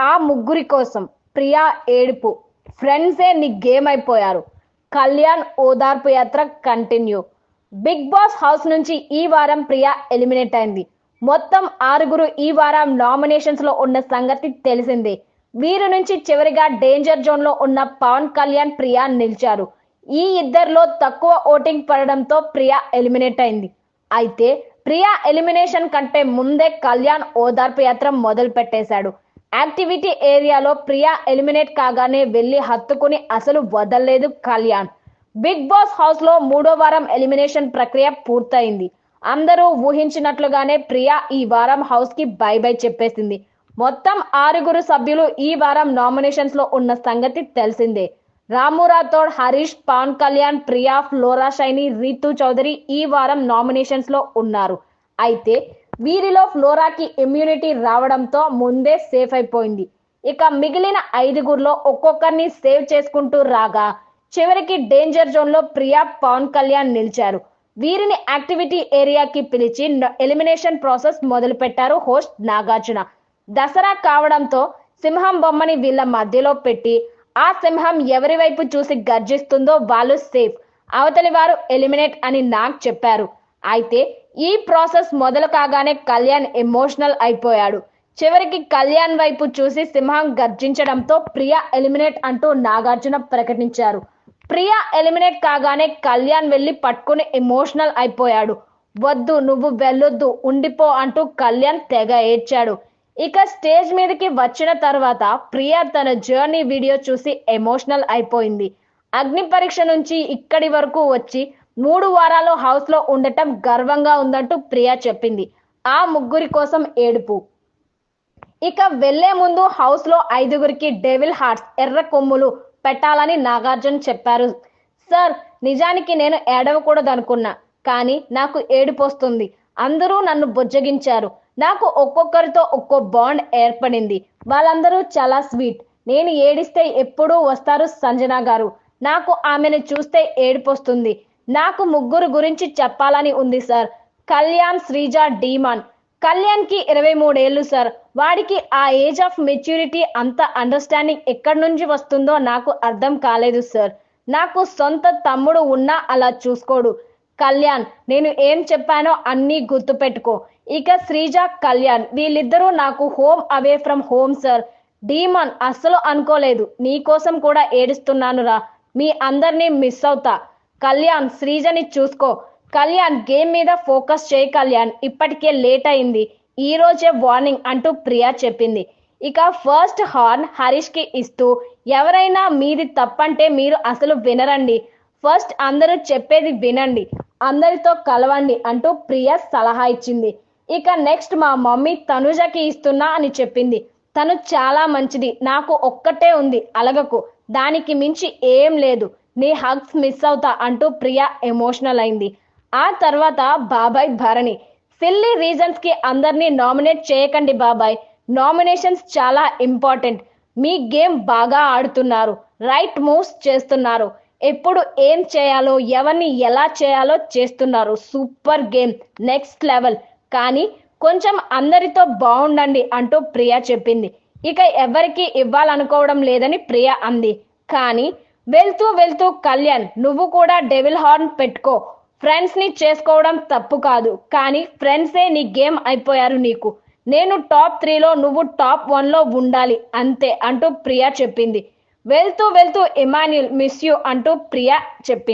ఆ ముగ్గురి కోసం ప్రియా ఏడుపు. ఫ్రెండ్సే నీ గేమ్ అయిపోయారు. కళ్యాణ్ ఓదార్పు యాత్ర కంటిన్యూ బిగ్ బాస్ హౌస్ నుంచి ఈ వారం ప్రియా ఎలిమినేట్ అయింది. మొత్తం ఆరుగురు ఈ వారం నామినేషన్స్లో ఉన్న సంగతి తెలిసిందే. వీరి నుంచి చివరిగా డేంజర్ జోన్లో ఉన్న పవన్ కళ్యాణ్ ప్రియా నిలిచారు. ఈ ఇద్దరిలో తక్కువ ఓటింగ్ పడడంతో ప్రియా ఎలిమినేట్ అయింది. అయితే ప్రియా ఎలిమినేషన్ కంటే ముందే కళ్యాణ్ ఓదార్పు యాత్ర మొదలు పెట్టేశాడు యాక్టివిటీ ఏరియాలో ప్రియా ఎలిమినేట్ కాగానే వెళ్ళి హత్తుకుని అసలు వదలలేదు కళ్యాణ్. బిగ్ బాస్ హౌస్లో మూడో వారం ఎలిమినేషన్ ప్రక్రియ పూర్తయింది. అందరూ ఊహించినట్లుగానే ప్రియా ఈ వారం హౌస్కి బై బై చెప్పేసింది. మొత్తం ఆరుగురు సభ్యులు ఈ వారం నామినేషన్స్లో ఉన్న సంగతి తెలిసిందే. రాము రాథోడ్ హరీష్ పవన్ కళ్యాణ్ ప్రియా ఫ్లోరా షైని రీతు చౌదరి ఈ వారం నామినేషన్స్లో ఉన్నారు. అయితే వీరిలో ఫ్లోరాకి ఇమ్యూనిటీ రావడంతో ముందే సేఫ్ అయిపోయింది. ఇక మిగిలిన ఐదుగురిలో ఒక్కొక్కరిని సేవ్ చేసుకుంటూ రాగా చివరికి డేంజర్ జోన్లో ప్రియా పవన్ కళ్యాణ్ నిలిచారు. వీరిని యాక్టివిటీ ఏరియాకి పిలిచి ఎలిమినేషన్ ప్రాసెస్ మొదలు పెట్టారు హోస్ట్ నాగార్జున. దసరా కావడంతో సింహం బొమ్మని వీళ్ళ మధ్యలో పెట్టి ఆ సింహం ఎవరి వైపు చూసి గర్జిస్తుందో వాళ్ళు సేఫ్ అవతలి వారు ఎలిమినేట్ అని నాగ్ చెప్పారు. అయితే ఈ ప్రాసెస్ మొదలు కాగానే కళ్యాణ్ ఎమోషనల్ అయిపోయాడు. చివరికి కళ్యాణ్ వైపు చూసి సింహం గర్జించడంతో ప్రియా ఎలిమినేట్ అంటూ నాగార్జున ప్రకటించారు. ప్రియా ఎలిమినేట్ కాగానే కళ్యాణ్ వెళ్ళి పట్టుకుని ఎమోషనల్ అయిపోయాడు. వద్దు నువ్వు వెళ్ళొద్దు ఉండిపో అంటూ కళ్యాణ్ తెగ ఏడ్చాడు. ఇక స్టేజ్ మీదకి వచ్చిన తర్వాత ప్రియా తన జర్నీ వీడియో చూసి ఎమోషనల్ అయిపోయింది. అగ్ని పరీక్ష నుంచి ఇక్కడి వరకు వచ్చి మూడు వారాలు హౌస్లో ఉండటం గర్వంగా ఉందంటూ ప్రియా చెప్పింది. ఆ ముగ్గురి కోసం ఏడుపు. ఇక వెళ్ళే ముందు హౌస్లో ఐదుగురికి డెవిల్ హార్ట్స్ ఎర్ర కొమ్ములు పెట్టాలని నాగార్జున చెప్పారు. సార్ నిజానికి నేను ఏడవకూడదు అనుకున్నా కానీ నాకు ఏడుపు వస్తుంది. అందరూ నన్ను బుజ్జగించారు. నాకు ఒక్కొక్కరితో ఒక్కో బాండ్ ఏర్పడింది. వాళ్ళందరూ చాలా స్వీట్ నేను ఏడిస్తే ఎప్పుడూ వస్తారు సంజన గారు. నాకు ఆమెను చూస్తే ఏడుపు వస్తుంది. నాకు ముగ్గురు గురించి చెప్పాలని ఉంది సార్. కళ్యాణ్ శ్రీజ డీమాన్. కళ్యాణ్కి ఇరవై మూడేళ్ళు సార్. వాడికి ఆ ఏజ్ ఆఫ్ మెచ్యూరిటీ అంత అండర్స్టాండింగ్ ఎక్కడి నుంచి వస్తుందో నాకు అర్థం కాలేదు సార్. నాకు సొంత తమ్ముడు ఉన్నా అలా చూసుకోడు. కళ్యాణ్ నేను ఏం చెప్పానో అన్నీ గుర్తుపెట్టుకో. ఇక శ్రీజ కళ్యాణ్ వీళ్ళిద్దరూ నాకు home away from home sir. Demon అస్సలు అనుకోలేదు. నీ కోసం కూడా ఏడుస్తున్నానురా. మీ అందరినీ మిస్ అవుతా. కళ్యాణ్ శ్రీజని చూసుకో. కళ్యాణ్ గేమ్ మీద ఫోకస్ చేయి కళ్యాణ్. ఇప్పటికే లేట్ అయింది. ఈ రోజే వార్నింగ్ అంటూ ప్రియా చెప్పింది. ఇక ఫస్ట్ హార్న్ హరీష్కి ఇస్తూ ఎవరైనా మీది తప్పంటే మీరు అసలు వినరండి. ఫస్ట్ అందరూ చెప్పేది వినండి. అందరితో కలవండి అంటూ ప్రియా సలహా ఇచ్చింది. ఇక నెక్స్ట్ మా మమ్మీ తనుజకి ఇస్తున్నా అని చెప్పింది. తను చాలా మంచిది. నాకు ఒక్కటే ఉంది. అలగకు. దానికి మించి ఏం లేదు. నీ హక్స్ మిస్ అవుతా అంటూ ప్రియా ఎమోషనల్ అయింది. ఆ తర్వాత బాబాయ్ భరణి సిల్లీ రీజన్స్కి అందరినీ నామినేట్ చేయకండి బాబాయ్. నామినేషన్స్ చాలా ఇంపార్టెంట్ మీ గేమ్ బాగా ఆడుతున్నారు. రైట్ మూవ్స్ చేస్తున్నారు. ఎప్పుడు ఏం చేయాలో ఎవరిని ఎలా చేయాలో చేస్తున్నారు. సూపర్ గేమ్ నెక్స్ట్ లెవెల్ కానీ కొంచెం అందరితో బాగుండండి అంటూ ప్రియా చెప్పింది. ఇక ఎవరికి ఇవ్వాలనుకోవడం లేదని ప్రియా అంది. కానీ వెళ్తూ వెళ్తూ కళ్యాణ్ నువ్వు కూడా డెవిల్ హార్న్ పెట్టుకో. ఫ్రెండ్స్ని చేసుకోవడం తప్పు కాదు. కానీ ఫ్రెండ్సే నీ గేమ్ అయిపోయారు నీకు. నేను టాప్ త్రీలో నువ్వు టాప్ వన్లో ఉండాలి అంతే అంటూ ప్రియా చెప్పింది. వెళ్తూ వెళ్తూ ఇమాన్యుల్ మిస్ యూ అంటూ ప్రియా చెప్పింది.